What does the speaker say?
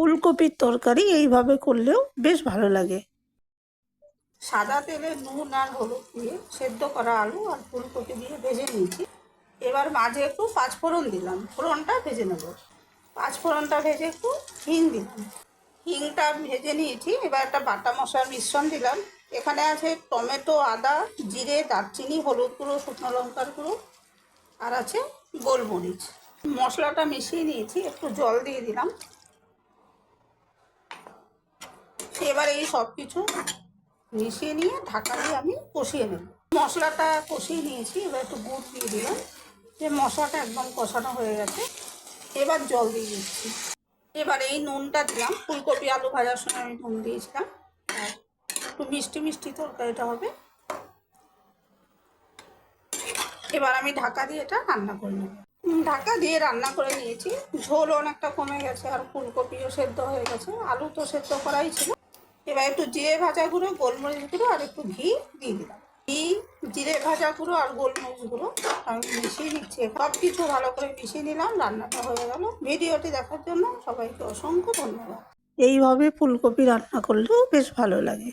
ফুলকপির তরকারি এইভাবে করলেও বেশ ভালো লাগে। সাদা তেলে নুন আর হলুদ দিয়ে সেদ্ধ করা আলু আর ফুলকপি দিয়ে ভেজে নিয়েছি। এবার মাঝে একটু পাঁচফোড়ন দিলাম। ফোড়নটা ভেজে নেব। পাঁচফোড়নটা ভেজে একটু হিং দিলাম। হিংটা ভেজে নিয়েছি। এবার একটা বাটা মশলার মিশ্রণ দিলাম। এখানে আছে টমেটো, আদা, জিরে, দারচিনি, হলুদ গুঁড়ো, শুকনো লঙ্কার গুঁড়ো আর আছে গোলমরিচ। মশলাটা মিশিয়ে নিয়েছি। একটু জল দিয়ে দিলাম। এবার এই সব কিছু মিশিয়ে নিয়ে ঢাকা দিয়ে আমি কষিয়ে নেব। মশলাটা কষিয়ে নিয়েছি, এবার একটু গুড় দিয়ে দিলাম। যে মশলাটা একদম কষানো হয়ে গেছে, এবার জল দিয়ে দিচ্ছি। এবার এই নুনটা দিলাম, ফুলকপি, আলু ভাজার সময় আমি নুন দিয়েছিলাম। একটু মিষ্টি মিষ্টি তরকারিটা হবে। এবার আমি ঢাকা দিয়ে এটা রান্না করে নেব। ঢাকা দিয়ে রান্না করে নিয়েছি। ঝোল অনেকটা কমে গেছে, আর ফুলকপিও সেদ্ধ হয়ে গেছে। আলু তো সেদ্ধ করাই ছিল। এবার একটু জিরে ভাজা গুঁড়ো, গোলমরিচ গুঁড়ো আর একটু ঘি দিয়ে দিলাম। ঘি, জিরে ভাজা গুঁড়ো আর গোলমরিচ গুঁড়ো আমি মিশিয়ে নিচ্ছি। সব কিছু ভালো করে মিশিয়ে নিলাম, রান্নাটা হয়ে গেল। ভিডিওটি দেখার জন্য সবাইকে অসংখ্য ধন্যবাদ। এইভাবে ফুলকপি রান্না করলেও বেশ ভালো লাগে।